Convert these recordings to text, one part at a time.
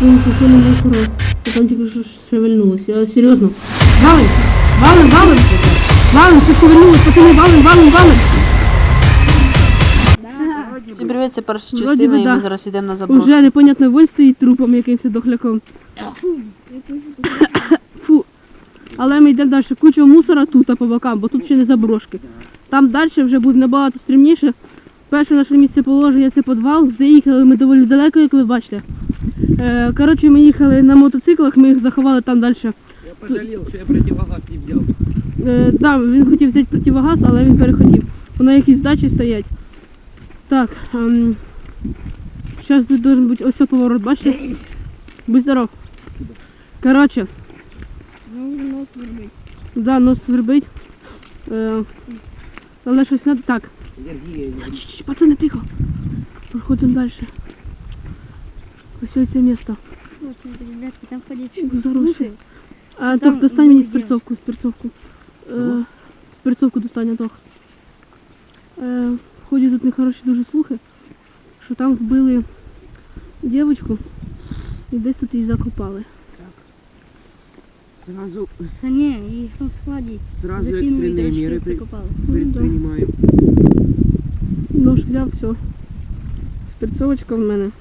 Ну, це не мусором. Там тільки що шевельнулося. Я серйозно. Валим! Валим, валим! Валим, що шевельнулося, пацани, валим, валим, валим! Всім привіт, це перша Вроді частина, би і да. ми зараз йдемо на заброшку. Уже непонятно, вон стоїть трупом якимось дохляком. Фу. Але ми йдемо далі. Куча мусора тут а по бокам, бо тут ще не заброшки. Там далі вже буде набагато стрімніше. Перше наше місце положення це підвал. Заїхали ми доволі далеко, як ви бачите. Е, коротше, ми їхали на мотоциклах, ми їх заховали там далі. Я пожалел, что я противогаз не взял. Е, там він хотів взяти противогаз, але він перехотів. Воно якісь дачі стоять. Так. Ем, зараз тут должен бути ось поворот, бачите? Будь здоров. Коротше, Ну, нос вербить. да, нос свербить. Е, але щось надо. Так. Пацани, тихо. Проходимо далі. Ось ось це місто. Очень, ребятки, там ходять Здорово. слухи. А Там так, достань мені були спирцовку, спирцовку. Е, спирцовку достань, Антох. Е, ходять тут нехороші дуже слухи, що там вбили дівчинку і десь тут її закопали. Сразу, Та ні, їх в тому складі сразу закинули і экстренные трошки меры при- прикопали. Ну, да. предпринимаем. Нож взяв, все. Спирцовочка в мене.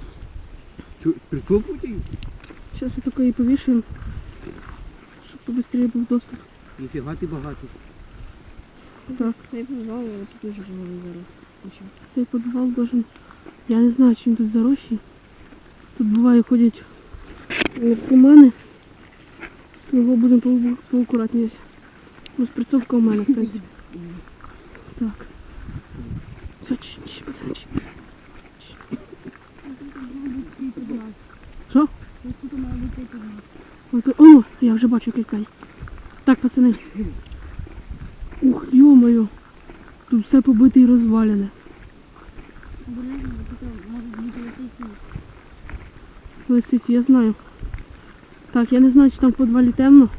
Чё, прикопывайте? Зараз я тако її повішую, щоб побыстрее був доступ. Нифига ты богатый. Так. Цей підвал тут дуже багато зараз. Очень. Цей підвал должен. Я не знаю, чим тут зарощий. Тут буває ходять наркомани. Його будемо по- поакуратніше. Ну, спрацовка у мене, в принципі. Так. Все, чш, чш, О, я вже бачу кілька. Так, пацани. Ух, йо-моє. Тут все побите і розвалене. Лисиці. Я знаю. Так, я не знаю, чи там в підвалі темно.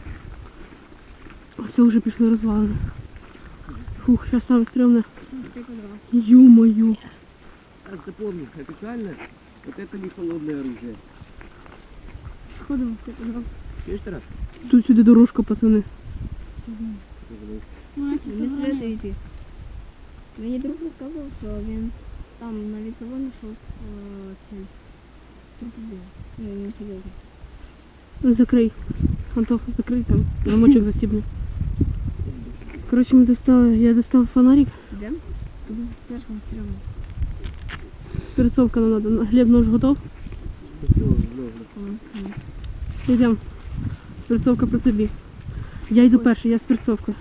Все, вже пішли розвалини. Фух, зараз саме стрімне. Ю-мою. Запомни, официально, вот это не холодное оружие. Сходимо в цей Тарас? Тут сюди дорожка, пацани. Не слід йти. Мені друг розказував, що він там на лісовому йшов е, цим. Труп був. Ну, він серйозно. Закрий. Антох, закрий там. Замочок застібни. Коротше, ми достали, я достав фонарик. Йдемо? Тут стежком стрімно. Пересовка нам надо. Глеб нож готов. Йдемо. Спирцовка при собі. Я йду перший, я не.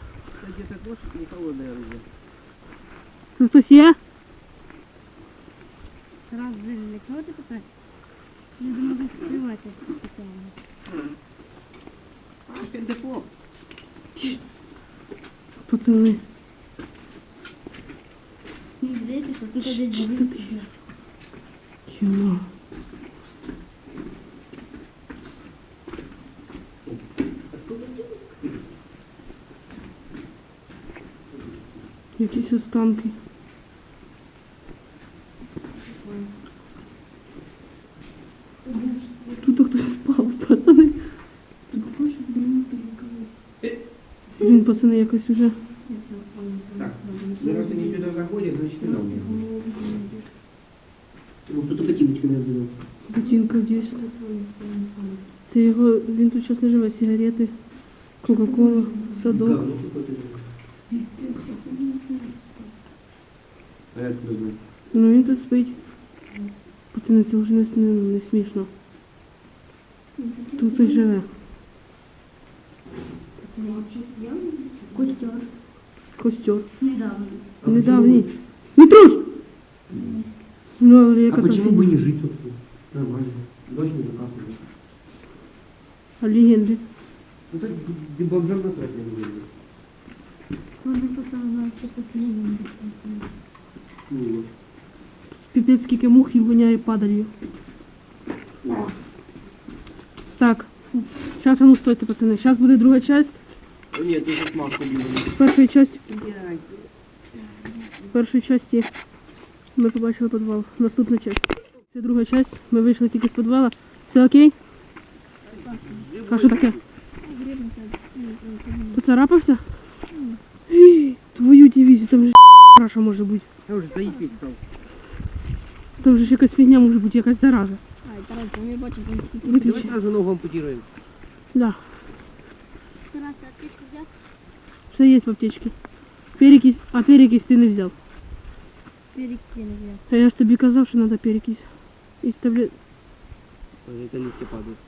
Тут хтось є? Раз, блин, для ти питаєш? Люди можуть співати спеціально. Пацани. Мені здається, що тут десь чш, Чому? Якісь останки. Тут хтось спав, пацани. Блін, пацани, якось уже. Так, ну раз они сюда заходят, значит и нам. Ну, кто-то ботиночками. Ботинка дійсно. Це його, він тут зараз не живе, сигарети, Кока-Кола, садок. А я откуда знаю? Ну він тут спить. Пацани, це вже не, не, не смішно. Тут хтось живе. Костер. Костер. Недавно. А Недавній. Мітруш! Ну, але А яка почему там бы не жить тут? Нормально. Дождь не закапывает. А легенди. Ну так ты бомжам насрать не буду. Можна просто знати, що пацанів Ну. Піпець скільки мух і воняє падалью. Так. Зараз, ну стойте, пацани. Зараз буде друга часть. Я тут маску блин. В першій часті, в першій часті ми побачили підвал. Наступна часть. Це друга часть. Ми вийшли тільки з підвала. Все окей? А що таке? Поцарапався? Твою дивізію, там же раша може бути. Я вже стоїть пить став. Там же ж якась фігня може бути, якась зараза. Ай, Тарас, там я бачу, там всі Виключи. Давай сразу ногу ампутируем. Да, Тарас, ти аптечку взяв? все є в аптечці. Перекись, а перекись ти не взяв. Перекси не взяв. А я ж тобі казав, що треба перекись. І ставля... Ой, Это листья падают.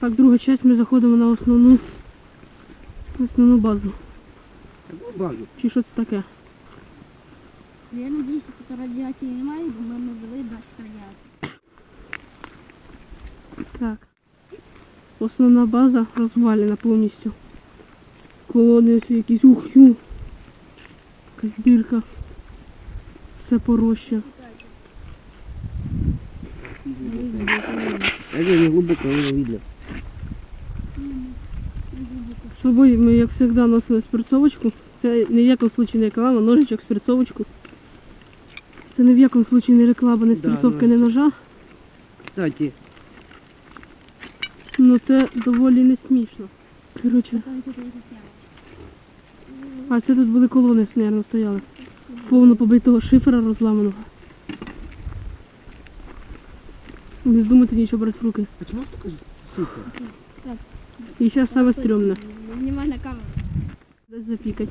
Так, друга часть, ми заходимо на основну, основну базу. Какую базу? Чи що це таке? Я надіюся, тут радіації немає, бо ми могли брати радіацію. Так. Основна база розвалена повністю. Колони ось якісь ухю. Якась дірка. Все порожче. А не, не глубоко, его видно. З собою ми, як завжди, носили спирцовочку. Це ні в якому случаї не реклама, ножичок, спирцовочку. Це ні в якому случаї не реклама, не Да, не ножа. Кстати, Ну це доволі не смішно. Коротше, а це тут були колони, мабуть, стояли. Повно побитого шифера розламаного. Не здумайте нічого брати в руки. А почему только шифр? І зараз саме стрьомне. Знімай на камеру. Десь запікать.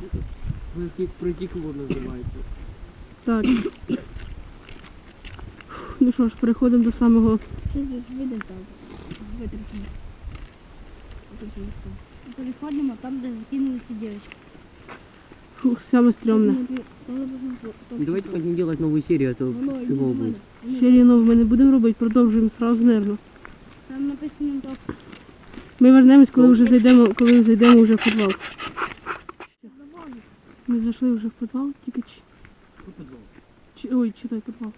Протекло называется. Так. Ну що ж, переходимо до самого. Щось десь вийде там. Витрачимось. Витрачимось. Переходимо там, де закинули цю дівчинку. Фух, саме стрьомне. Давайте будем делать новую серию, а то Воно йде фигово в мене. будет. Ще рівно ми не будемо робити, продовжуємо сразу нервно. Там написано так. Ми вернемось, коли вже зайдемо, коли зайдемо вже в підвал. Ми зайшли вже в підвал, тільки чи, чи ой, читай підвал.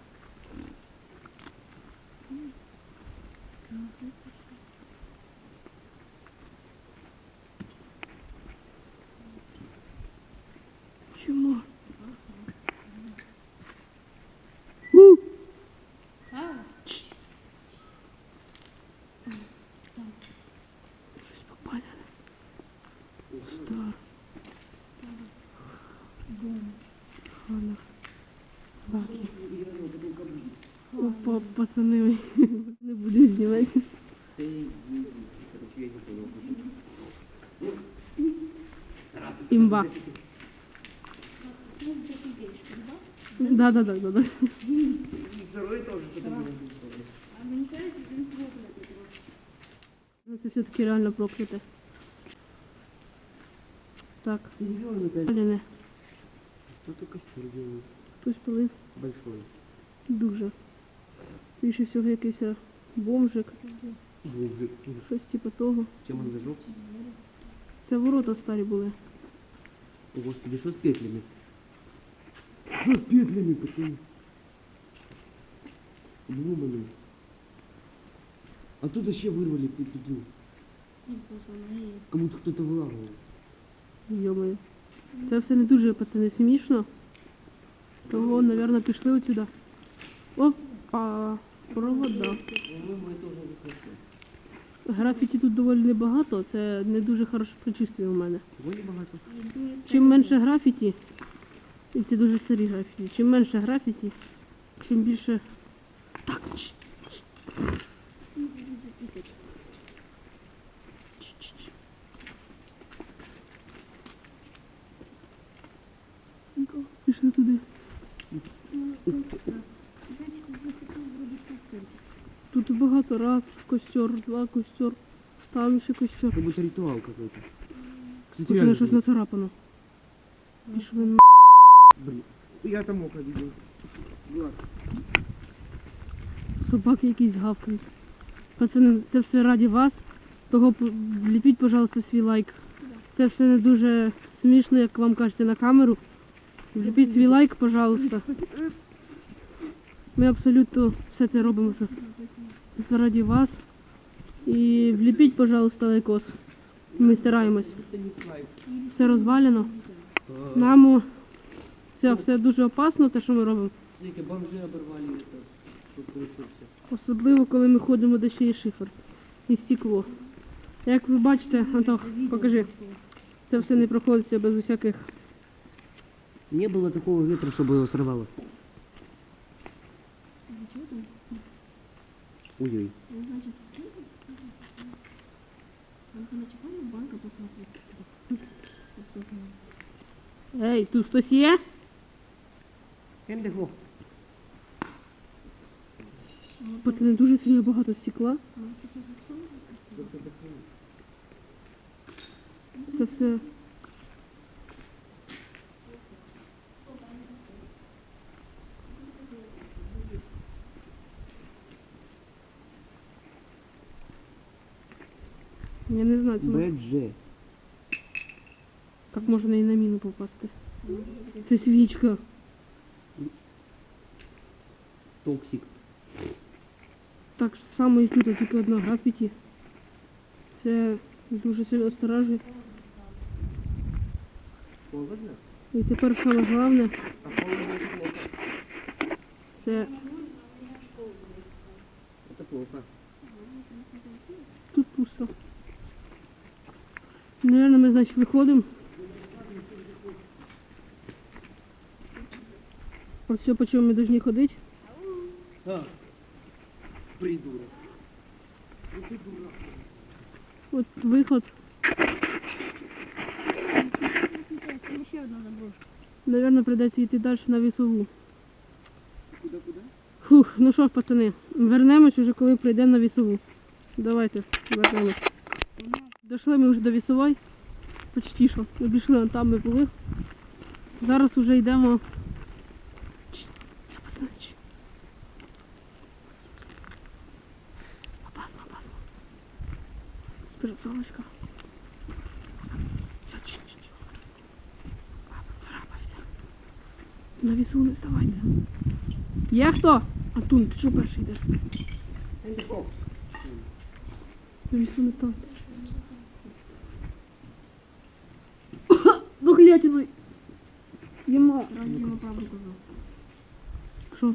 Чому? У! Чш. Щось попаляне. Стар. Ханах. Баки. Опа, пацани, ой, не буду знімати. Ты, короче, я не понял. Імба. Да, да, да, да, да. Це все-таки реально прокляте. Так, Аляне, Кто-то костер делает. хтось пилив Большой. дуже. Більше всього якийсь бомжик, Глубже. щось типу того. Чем он зажег? Це ворота старі були. О, господи, что с петлями? Что с петлями, пацаны? Думали. А тут вообще вырвали пе- петлю. Как будто кто-то выламывал. Йомаю. Це все не дуже, пацани, смішно. Того, напевно, пішли отсюда. Опа, провода. По-моему, это уже высоко. Графіті тут доволі небагато, це не дуже хороше причислює у мене. Чего не богато? Чим менше графіті, і це дуже старі графіті, чим менше графіті, чим більше. Так, чш. Пішли туди. Тут багато раз костер, два костер, там ще костер. Как будто ритуал какой-то. Кстати, реально. щось нацарапано. Пішли на. Блин. Я там мог видел. Глаз. Собаки якісь гавкають. Пацани, це все раді вас. Того п- вліпіть, пожалуйста, свій лайк. Це все не дуже смішно, як вам кажеться на камеру. Вліпіть свій лайк, пожалуйста. Ми абсолютно все це робимо за- заради вас. І вліпіть, пожалуйста, лайкос. Ми стараємось. Все розвалено. Нам це все дуже опасно, те, що ми робимо. Смотрите, бомжи оборвали это. Тут получился. Особливо, коли ми ходимо, де ще є шифер і стекло. Як ви бачите, Антох, покажи. Це все не проходиться без усяких. Не было такого ветра, чтобы его сорвало. Ой-ой. Ну, значит, съездить? Там тебе чекали банка пластмассовая? Вот сколько надо. Ей, тут хтось є? Эндего. Пацани дуже сильно багато стекла. Может, ты что-то сам? Це все. Я не знаю, це мо- БДЖ. як можна і на міну попасти. Це свічка. Токсик. Так само і тут, тільки одна графіті. Це дуже сильно осторожно. Холодно? І тепер саме головне А холодно это плохо. це Это плохо. тут пусто. Наверное, ми, значить, виходимо. По все, по чому ми повинні ходити. А. Придурок. От виход. Еще одна заброшка. Наверное, прийдеться йти далі на вісову. Куда-куда? Фух, ну що ж, пацани, вернемось уже, коли прийдемо на вісову. Давайте, вернемось. Дійшли ми вже до вісової. Почти що. Обійшли, там ми були. Зараз уже йдемо. Опасно, опасно. Спиртовочка. Все, чш. А, поцарапався. На вісу не ставайте. Є хто? Антон, ти що перший йдеш? На вісу не ставайте. Доглятиной. Єма. Раз Дима правду казав. Що?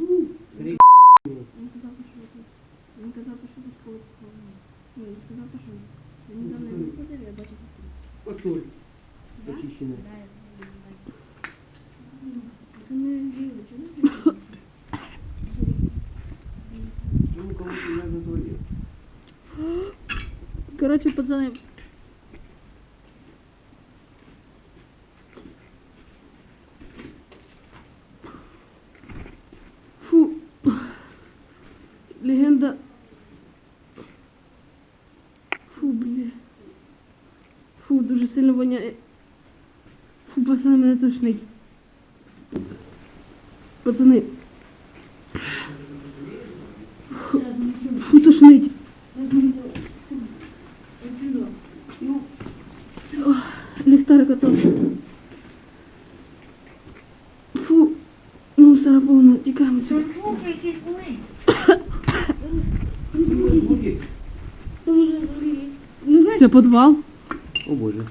Він казав, що тут. Він казав, що тут ходить. Ну, він сказав, що він недавно не заходив, я бачив. Посоль. Да? Очищенная. Да, я Ти не вірю, чому ти не віриш? Ну, у кого-то грязно туалет. Коротше, пацани. сильно воняє. Фу, пацани, мене тошнить. Пацани. Фу, Фу, тошнить. Ліхтарика там. Фу, ну все повно, тікаємо. Звуки якісь були. Будет? Ну, знаєш, Це підвал. О боже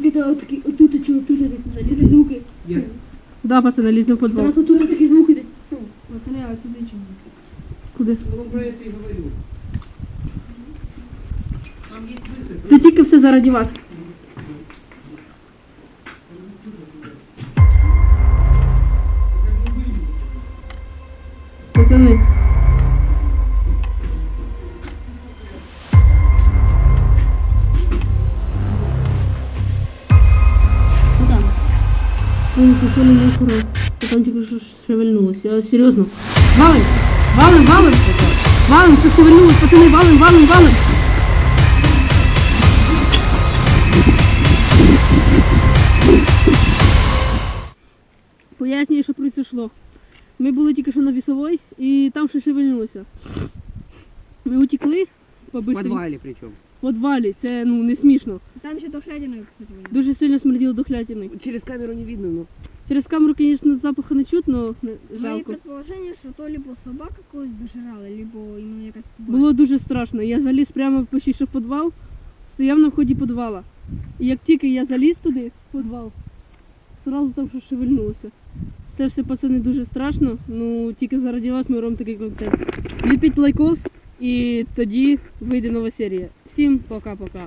от это от такі, отут, от чого, тут десь залізли звуки. Я... Да, пацани, ліземо в підвал. Зараз отут такі звуки десь. Ну, Пацани, а сюди чому? Куди? Ну, про это и говорю. Там есть выход. Це тільки все заради вас. Пацани. Какой не аккурат. Там тільки що шевельнулось. Я серйозно. Валим! Валим, валим! Валим, що шевельнулось, пацани, валим, валим, валим! Пояснюю, що произошло. Ми були тільки що на вісовій і там ще шевельнулося. Ми утекли В по подвале причем. в подвалі. Це ну не смішно. Там ще дохлядина, кстати. була. Дуже сильно смерділо дохлятиною. Через камеру не видно, но... Через камеру, конечно, запаха не чутно, не- Моє жалко. предположення, що то либо собака когось зажирала, либо іменно якась тварь. Було дуже страшно. Я заліз прямо почти що в підвал, стояв на вході підвала. І як тільки я заліз туди, в підвал, одразу там щось шевельнулося. Це все пацани дуже страшно. Ну тільки заради вас ми робимо такий контент. Ліпіть лайкос, І тоді вийде нова серія. Всім пока-пока.